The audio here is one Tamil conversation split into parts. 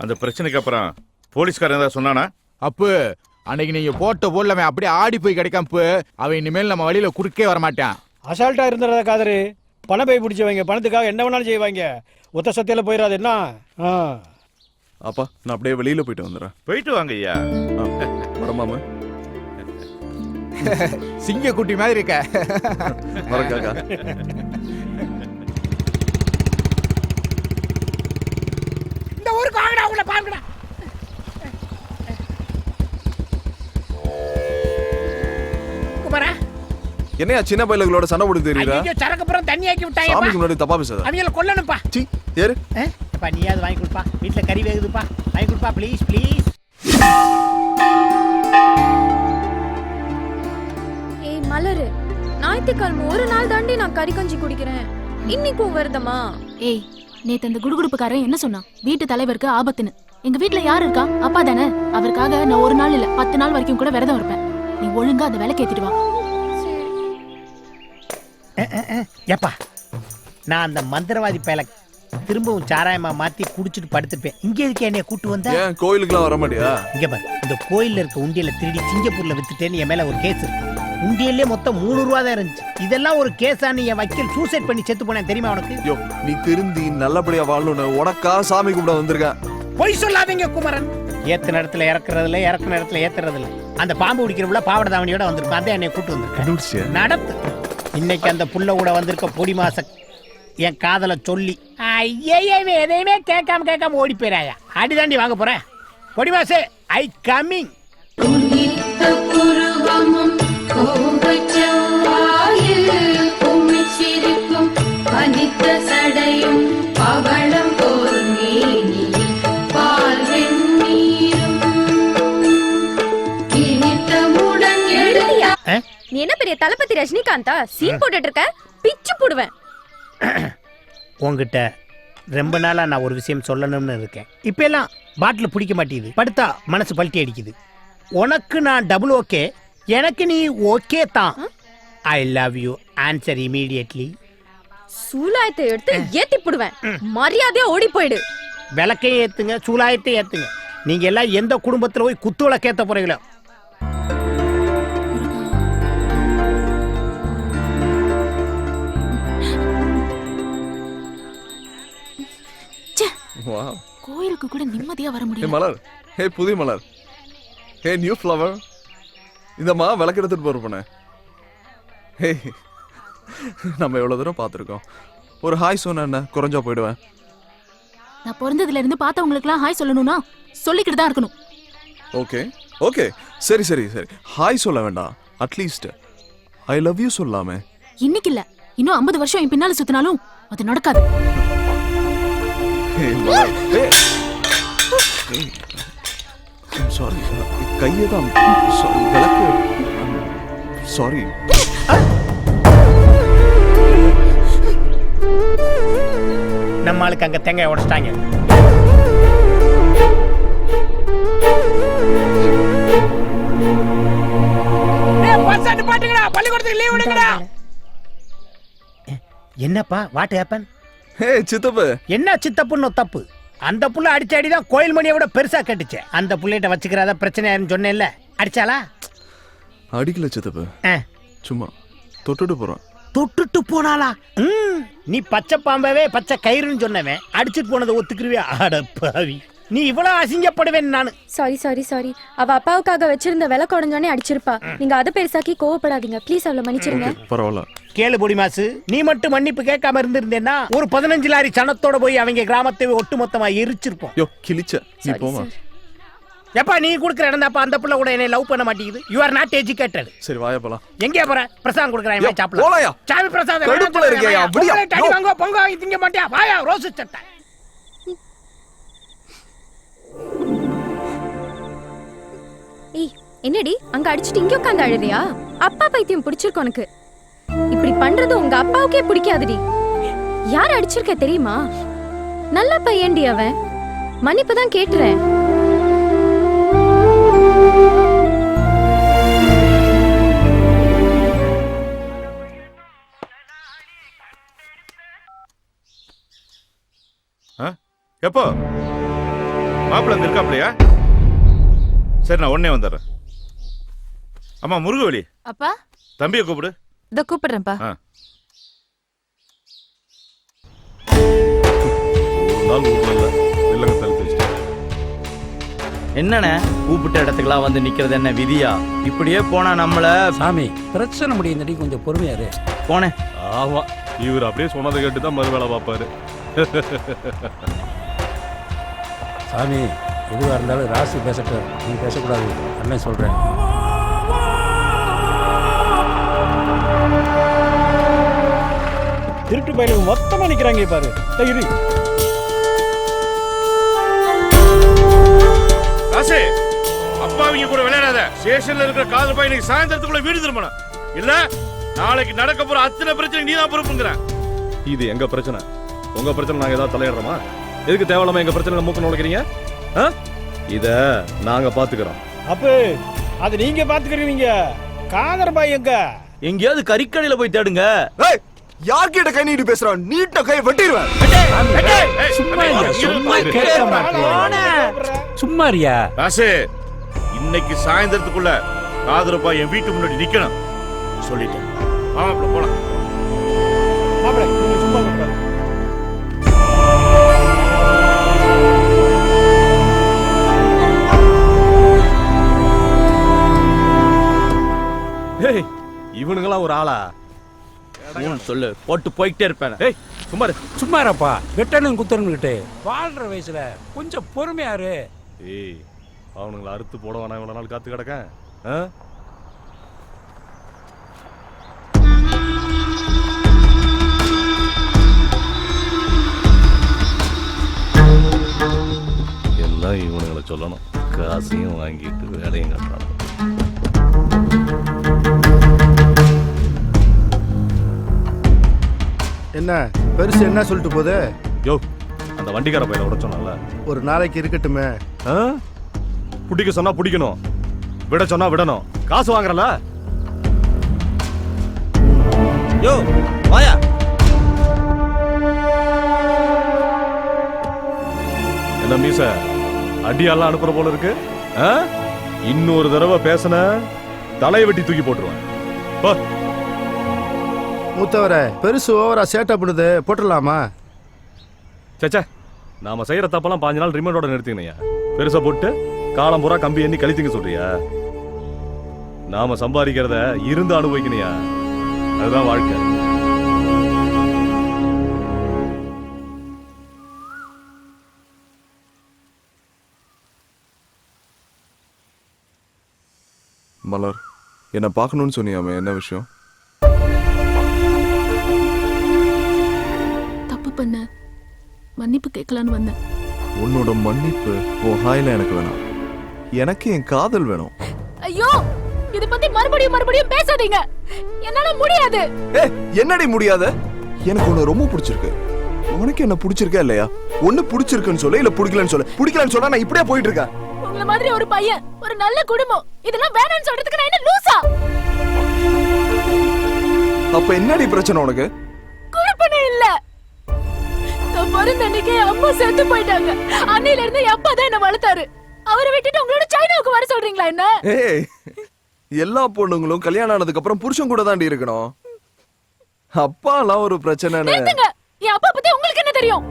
அந்த பிரச்சனைக்கு அப்புறம் போலீஸ்காரன் ஏதாவது சொன்னானா? அப்பு அன்னைக்கு நீங்க போட்ட போடல அவன் அப்படியே ஆடி போய் கிடைக்காம அப்பு. அவன் இனிமேல் நம்ம வழியில குறுக்கே வர மாட்டான். அசால்ட்டா இருந்துறத காதரு? பணம் போய் பிடிச்சவங்க பணத்துக்காக என்ன வேணாலும் செய்வாங்க. ஒத்த சத்தியில போயிடாது என்ன? ஆ. அப்பா நான் அப்படியே வெளியில போயிட்டு வந்துடுறேன். போயிட்டு வாங்க ஐயா ஆ, வரேன் மாமா சிங்க குட்டி மாதிரி இருக்க. வரேன் ஊருக்கு வாங்கடா உங்களை பாருங்கடா. குமரா என்னையா சின்ன பையலுகளோட சண்டை போட்டு தெரியுதா ஐயோ சரக்கு அப்புறம் தண்ணி ஆக்கி விட்டாங்க சாமிக்கு முன்னாடி தப்பா பேசாத. அவங்கள கொல்லணும்ப்பா. சி ஏறு. அப்பா நீயாவது வாங்கி கொடுப்பா. வீட்டுல கறி வேகுதுப்பா. வாங்கி கொடுப்பா ப்ளீஸ் ப்ளீஸ் ஏய் மலரு. ஞாயிற்றுக்கிழமை ஒரு நாள் தாண்டி நான் கறி கஞ்சி குடிக்கிறேன். இன்னைக்கும் வருதமா ஏய் நேத்து அந்த குடுகுடுப்புக்காரன் என்ன சொன்னான்? வீட்டு தலைவருக்கு ஆபத்துன்னு. எங்க வீட்ல யார் இருக்கா? அப்பா தானே. அவருக்காக நான் ஒரு நாள் இல்ல பத்து நாள் வரைக்கும் கூட விரதம் இருப்பேன். நீ ஒழுங்கா அந்த விலை கேத்திட்டு வா. ஏப்பா. நான் அந்த மந்திரவாதி பயல திரும்பவும் சாராயமா மாத்தி குடிச்சிட்டு படுத்துப்பேன். இங்க எதுக்கு என்னைய கூட்டு வந்த? ஏன் கோயிலுக்குலாம் வர மாட்டியா? இங்க பாரு இந்த கோயில்ல இருக்க உண்டியல திருடி சிங்கப்பூர்ல வித்துட்டேன்னு என் மேல ஒரு கேஸ் இருக்கு. உண்டியல்லே மொத்தம் மூணு ரூபா தான் இருந்துச்சு. இதெல்லாம் ஒரு கேஸான்னு என் வக்கீல் சூசைட் பண்ணி செத்து போனேன் தெரியுமா உனக்கு? யோ நீ திருந்தி நல்லபடியா வாழணும்னு உனக்கா சாமி கும்பிட வந்திருக்கேன். பொய் சொல்லாதீங்க குமரன். ஏத்த நேரத்துல இறக்குறதுல இறக்குற நேரத்துல ஏத்துறதுல அந்த பாம்பு பிடிக்கிறவுல பாவட தாவணியோட வந்திருக்கும். அதான் என்னை கூட்டு வந்திருக்கேன் கண்டுபிடிச்சியா நடத்து இன்னைக்கு அந்த புள்ள கூட வந்திருக்க பொடி மாச என் காதல சொல்லி. ஐயே எதையுமே கேட்காம கேட்காம ஓடி போயிராயா அடிதாண்டி வாங்க போறேன். பொடி மாசே ஐ கம்மிங் புருவமும் நீ என்ன பெரிய தளபதி ரஜினிகாந்தா? சீன் போட்டுட்டு இருக்க பிச்சு போடுவேன். உங்ககிட்ட ரொம்ப நாளா நான் ஒரு விஷயம் சொல்லணும்னு இருக்கேன். இப்ப எல்லாம் பாட்டில் பிடிக்க மாட்டேங்குது. படுத்தா மனசு பல்ட்டி அடிக்குது. உனக்கு நான் டபுள் ஓகே எனக்கு நீ ஓகே தான். I love you answer immediately சூலாயத்தை எடுத்து ஏத்தி போடுவேன். மரியாதையா ஓடி போயிடு. விளக்கையும் ஏத்துங்க சூலாயத்தையும் ஏத்துங்க. நீங்க எல்லாம் எந்த குடும்பத்துல போய் குத்து விளக்கேத்த போறீங்களோ? வா கோயிலுக்கு கூட நிம்மதியா வர ஹே முடியல மலர். ஹே புதிய மலர். ஹே நியூ ஃப்ளவர். இந்தம்மா விளக்கு எடுத்துட்டு போற பொண்ணு. ஹே நம்ம எவ்வளவு தூரம் பார்த்துருக்கோம். ஒரு ஹாய் சொன்ன என்ன? குறைஞ்சா போயிடுவேன். நான் பிறந்ததுல இருந்து பார்த்தவங்களுக்குலாம் ஹாய் சொல்லணும்னா சொல்லிக்கிட்டு தான் இருக்கணும். Okay okay. சரி சரி சரி. ஹாய் சொல்ல வேண்டாம். அட்லீஸ்ட் ஐ லவ் யூ சொல்லாமே. இன்னைக்கு இல்ல. இன்னும் 50 வருஷம் என் பின்னால சுத்தினாலும் அது நடக்காது. மலர் ஹே. சாரி கையை தான் sorry, விளக்கு சாரி நம்ம ஆளுக்கு அங்க தேங்காய் உடைச்சிட்டாங்க. பள்ளிக்கூடத்துக்கு லீவ் விடுங்கடா. என்னப்பா வாட் ஹேப்பன் ஹே சித்தப்பு. என்ன சித்தப்புன்னு தப்பு? அந்த புள்ள அடிச்ச அடிதான் கோயில் மணியை விட பெருசா கட்டுச்சு. அந்த புள்ளைகிட்ட வச்சுக்கிறதா பிரச்சனையாருன்னு சொன்னேன்ல. அடிச்சாளா? அடிக்கல சித்தப்பு. சும்மா தொட்டுட்டு போறோம் தொட்டுட்டு போனாளா? நீ பச்சை பாம்பவே பச்சை கயிறுன்னு சொன்னவன். அடிச்சிட்டு போனதை ஒத்துக்குருவியா? பாவி. நீ இவ்வளவு அசிங்கப்படுவேன் நானு. சாரி சாரி சாரி அவ அப்பாவுக்காக வச்சிருந்த விலை குடஞ்சோனே அடிச்சிருப்பா. நீங்க அதை பெருசாக்கி கோவப்படாதீங்க. ப்ளீஸ் அவளை மன்னிச்சிருங்க. பரவாயில்ல. கேளு பொடி மாசு நீ மட்டும் மன்னிப்பு கேட்காம இருந்திருந்தேன்னா ஒரு பதினஞ்சு லாரி சனத்தோட போய் அவங்க கிராமத்தை ஒட்டு மொத்தமா எரிச்சிருப்போம். யோ கிழிச்ச. நீ போமா. எப்பா நீ குடுக்குற இடம் தாப்பா அந்த புள்ள கூட என்னை லவ் பண்ண மாட்டேங்குது. யூ ஆர் நாட் எஜுகேட்டட் சரி வாயா போலாம். எங்கே போற? பிரசாதம் கொடுக்குறேன் சாப்பிடலாம்? சாமி பிரசாதம் கடுப்புல இருக்கியா? அப்படியா? அடி யோ. வாங்க பொங்க திங்க மாட்டியா? வாயா ரோஸ் சட்டை. ஏய் என்னடி? அங்க அடிச்சிட்டு இங்க உட்காந்து அழுறியா அப்பா பைத்தியம் பிடிச்சிருக்கு உனக்கு. இப்படி பண்றது உங்க அப்பாவுக்கே பிடிக்காதுடி. யார் அடிச்சிருக்க தெரியுமா? நல்ல பையன்டி அவன். மன்னிப்பு தான் கேட்டுறேன் எப்போ? மாப்பிள்ள இருக்காப்லையா? சரி நான் உடனே வந்துடுறேன். அம்மா முருகவலி அப்பா? தம்பியை கூப்பிடு. இத கூப்பிடுறேன்ப்பா. ஆ. ஒரு நாள் வீட்டுல இல்ல இல்லங்க தள்ளி வச்சுட்டேன் என்னண்ணே கூப்பிட்ட இடத்துக்குலாம் வந்து நிக்கிறது என்ன விதியா? இப்படியே போனா நம்மள சாமி பிரச்சனை முடியுந்தடி கொஞ்சம் பொறுமையாரு போனேன். ஆமா இவர் அப்படியே சொன்னதை கேட்டு தான் மறு வேலை பார்ப்பாரு. சாமி எதுவாக இருந்தாலும் ராசி பேசட்டும். நீ பேசக்கூடாது. அண்ணன் சொல்கிறேன் திருட்டு பயிலுக்கு மொத்தமா நிக்கிறாங்க பாரு. இரு. காசு அப்பாவிங்க கூட விளையாடாத. ஸ்டேஷன்ல இருக்கிற காதல் பையன் இன்னைக்கு சாயந்தரத்துக்குள்ள வீடு திரும்பணும். இல்ல நாளைக்கு நடக்க போற அத்தனை பிரச்சனை நீ தான் பொறுப்புங்கிறேன் இது எங்க பிரச்சனை? உங்க பிரச்சனை நாங்க ஏதாவது தலையிடுறோமா? எதுக்கு தேவையில்லாம எங்க பிரச்சனை மூக்க நுழைக்கிறீங்க? இத நாங்க பாத்துக்கிறோம். அப்ப அது நீங்க பாத்துக்கிறீங்க. காதர் பாய் எங்க? எங்கேயாவது கறிக்கடையில போய் தேடுங்க. ஏய் யார்கிட்ட கை நீட்டு பேசுறான்? நீட்ட கை வெட்டிடுவேன். சும்மா இருயா, சும்மா. கேட்க மாட்டேன் சும்மா இருயா காசு இன்னைக்கு சாயந்தரத்துக்குள்ள காதலப்பா என் வீட்டு முன்னாடி நிக்கணும். சொல்லிட்டேன். மாப்பிள்ள போலாம். மாப்பிள ஏய் இவனுங்களாம் ஒரு ஆளா? மூணு சொல்லு போட்டு போய்கிட்டே இருப்பேன். ஏய் சும்மா இரு. சும்மா இருப்பா. வெட்டணும் குத்தணுங்கிட்டு வாழ்ற வயசுல கொஞ்சம் பொறுமையாரு ஏய் அவனுங்களை அறுத்து போட வேணாம் இவ்வளவு நாள் காத்து கிடக்கேன் ஆ? எல்லாம் இவனுங்களை சொல்லணும். காசையும் வாங்கிட்டு வேலையும் கட்டுறான் என்ன? பெருசு என்ன சொல்லிட்டு போகுது? யோ அந்த வண்டிக்கார பையில விட சொன்னால ஒரு நாளைக்கு இருக்கட்டுமே. ஆ? பிடிக்க சொன்னா பிடிக்கணும். விட சொன்னா விடணும். காசு வாங்குறல? யோ வாயா. என்ன மீச அடியெல்லாம் அனுப்புற போல இருக்கு? ஆ? இன்னொரு தடவை பேசுன தலையை வெட்டி தூக்கி போட்டுருவேன். போ. மூத்தவரை பெருசு ஓவரா சேட்டை பண்ணுது போட்டுடலாமா? ச்சே ச்சே. நாம செய்யற தப்பெல்லாம் பாஞ்சு நாள் ரிமைண்டோட நிறுத்திக்கணையா பெருசா போட்டு காலம் பூரா கம்பி எண்ணி கழித்துங்க சொல்றியா? நாம சம்பாதிக்கிறத இருந்து அனுபவிக்கணையா அதுதான் வாழ்க்கை. மலர் என்ன பார்க்கணும்னு சொன்னியாமே என்ன விஷயம்? மன்னிப்பு கேட்கலான்னு வந்தேன். உன்னோட மன்னிப்பு உன் ஹாயில எனக்கு வேணாம். எனக்கு என் காதல் வேணும். ஐயோ இத பத்தி மறுபடியும் மறுபடியும் பேசாதீங்க. என்னால முடியாது. ஏ என்னடி முடியாத? எனக்கு உன்னை ரொம்ப பிடிச்சிருக்கு. உனக்கு என்ன பிடிச்சிருக்கா இல்லையா? ஒண்ணு பிடிச்சிருக்குன்னு சொல்லு இல்ல பிடிக்கலன்னு சொல்லு. பிடிக்கலன்னு சொன்னா நான் இப்படியே போயிட்டு இருக்கேன் உங்கள மாதிரி ஒரு பையன் ஒரு நல்ல குடும்பம் இதெல்லாம் வேணும்னு சொல்றதுக்கு நான் என்ன லூசா? அப்ப என்னடி பிரச்சனை உனக்கு? குழப்பனே இல்ல. நான் பிறந்த அன்னைக்கே அம்மா செத்து போயிட்டாங்க. அன்னையில இருந்து என் அப்பா தான் என்ன வளர்த்தாரு. அவரை விட்டுட்டு உங்களோட சைனாவுக்கு வர சொல்றீங்களா என்ன? எல்லா பொண்ணுங்களும் கல்யாணம் ஆனதுக்கு அப்புறம் புருஷன் கூட தாண்டி இருக்கணும். அப்பாலாம் ஒரு நிறுத்துங்க. என் அப்பா பத்தி உங்களுக்கு என்ன தெரியும்?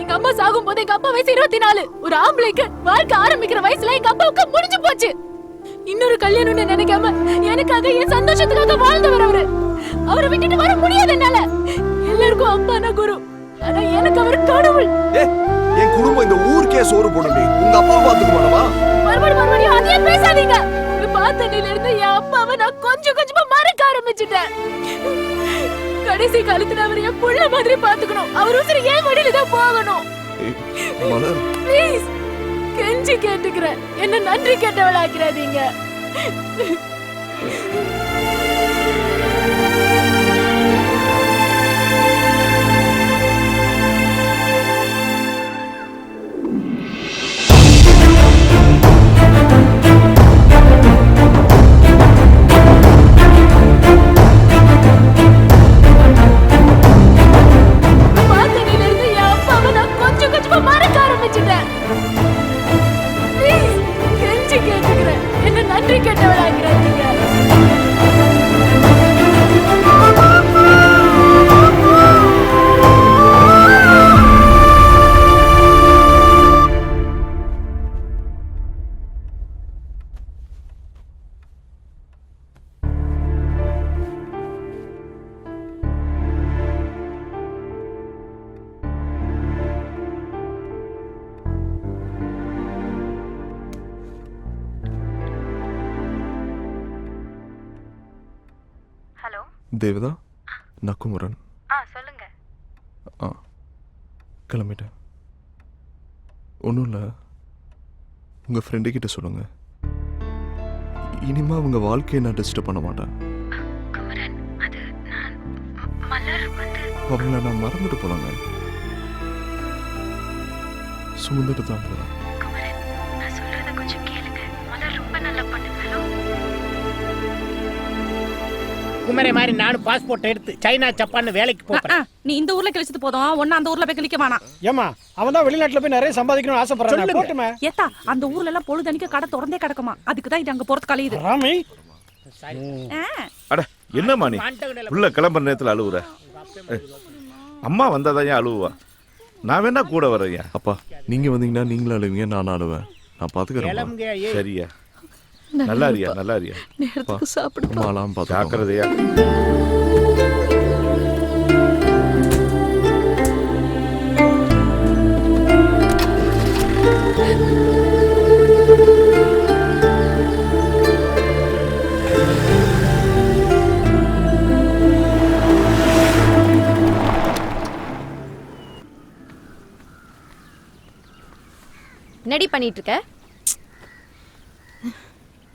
எங்க அம்மா சாகும் போது எங்க அப்பா வயசு இருபத்தி நாலு ஒரு ஆம்பளைக்கு வாழ்க்கை ஆரம்பிக்கிற வயசுல எங்க அப்பாவுக்கு முடிஞ்சு போச்சு. இன்னொரு கல்யாணம்னு நினைக்காம எனக்காக என் சந்தோஷத்துக்காக வாழ்ந்தவர் அவரு. அவரை விட்டுட்டு வர முடியாது என்னால. எல்லாருக்கும் அப்பானா குரு. ஆனா எனக்கு அவர் கடவுள். என் குடும்பம் இந்த ஊருக்கே சோறு போடுண்டி உங்க அப்பா பாத்துக்க மாட்டவா? மறுபடியும் மறுபடியும் அதையே பேசாதீங்க. பார்த்தனில இருந்து என் அப்பாவை நான் கொஞ்சம் கொஞ்சமா மறக்க ஆரம்பிச்சுட்டேன். கடைசி காலத்துல அவர் என் புள்ள மாதிரி பாத்துக்கணும் அவர் உசுறு ஏன் வழியில தான் போகணும். ப்ளீஸ் கெஞ்சி கேட்டுக்கிறேன். என்ன நன்றி கேட்டவளாக்கிறாதீங்க. ஆரம்பிச்சுட்டேன் ப்ளீஸ் கெஞ்சி கேட்டுக்கிறேன். என்ன நன்றி கேட்டவளாகிறேன் தேவதா? நக்குமுரன். ஆ சொல்லுங்க. ஆ கிளம்பிட்டேன். ஒன்றும் இல்லை. உங்கள் ஃப்ரெண்டு கிட்ட சொல்லுங்க. இனிமே அவங்க வாழ்க்கையை நான் டிஸ்டர்ப் பண்ண மாட்டேன். அவங்கள நான் மறந்துட்டு போனாங்க சுமந்துட்டு தான் போகிறேன் குமரை மாதிரி நானும் பாஸ்போர்ட் எடுத்து சைனா ஜப்பான் வேலைக்கு போறேன். நீ இந்த ஊர்ல கழிச்சது போதும். ஒன்னு அந்த ஊர்ல போய் கழிக்க வேணாம். ஏமா அவன் தான் வெளிநாட்டுல போய் நிறைய சம்பாதிக்கணும்னு ஆசைப்படுறான். போட்டுமே. ஏத்தா அந்த ஊர்ல எல்லாம் பொழுதனிக்க கடை திறந்தே கிடக்குமா? அதுக்கு தான் இது அங்க போறது கழியுது ராமி. அட என்னம்மா நீ? உள்ள கிளம்புற நேரத்துல அழுவுற. அம்மா வந்தாதான் ஏன் அழுவுவா? நான் வேணா கூட வரையா அப்பா நீங்கள் வந்தீங்கன்னா நீங்களும் அழுவீங்க நான் அழுவேன். நான் ஏய் சரியா நல்லா இருக்கியா நல்லா இருக்கியா நேரத்துக்கு சாப்பிடு அம்மாலாம் பார்த்து ஜாக்கிரதையா. என்னடி பண்ணிட்டு இருக்க?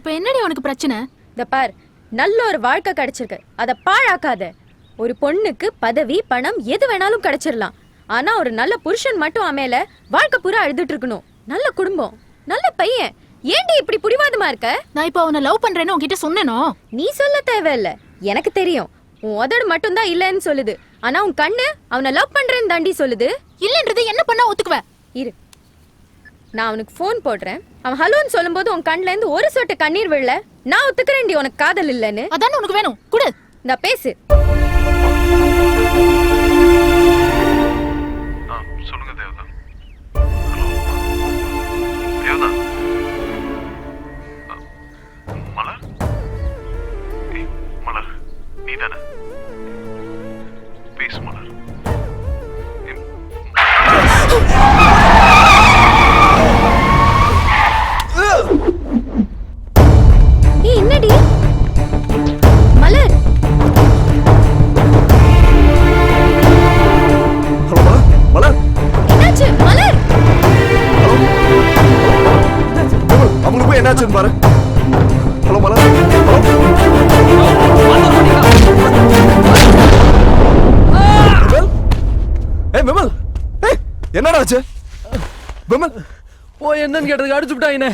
இப்ப என்னடி உனக்கு பிரச்சனை? இந்த பார் நல்ல ஒரு வாழ்க்கை கிடைச்சிருக்கு. அத பாழாக்காத. ஒரு பொண்ணுக்கு பதவி பணம் எது வேணாலும் கிடைச்சிடலாம் ஆனா ஒரு நல்ல புருஷன் மட்டும் அமையல வாழ்க்கை பூரா அழுதுட்டு இருக்கணும். நல்ல குடும்பம் நல்ல பையன். ஏன்டி இப்படி புடிவாதமா இருக்க? நான் இப்ப அவனை லவ் பண்றேன்னு உன்கிட்ட சொன்னேனோ? நீ சொல்ல தேவையில்ல. எனக்கு தெரியும். உன் உதடு மட்டும்தான் இல்லைன்னு சொல்லுது. ஆனா உன் கண்ணு அவனை லவ் பண்றேன்னு தாண்டி சொல்லுது. இல்லன்றது என்ன பண்ணா ஒத்துக்குவ? இரு. நான் அவனுக்கு ஃபோன் போடுறேன். அவன் ஹலோன்னு சொல்லும்போது உன் கண்ணுல இருந்து ஒரு சொட்டு கண்ணீர் விழல. நான் ஒத்துக்கிறேன்டி உனக்கு காதல் இல்லைன்னு. அதானே உனக்கு வேணும். குடு. இந்த பேசு. என்னடா ஆச்சு? விமல்? ஓ என்னன்னு கேட்டதுக்கு அடிச்சு விட்டாங்கண்ணே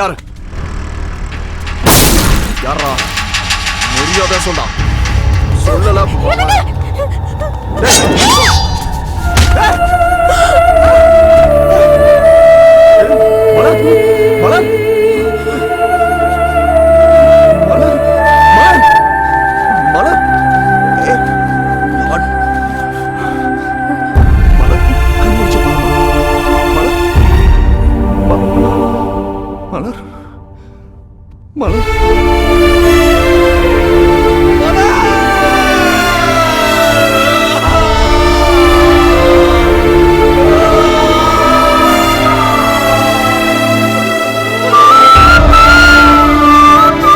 யாரு? யாரா மரியாதை சொல்றா சொல்லல.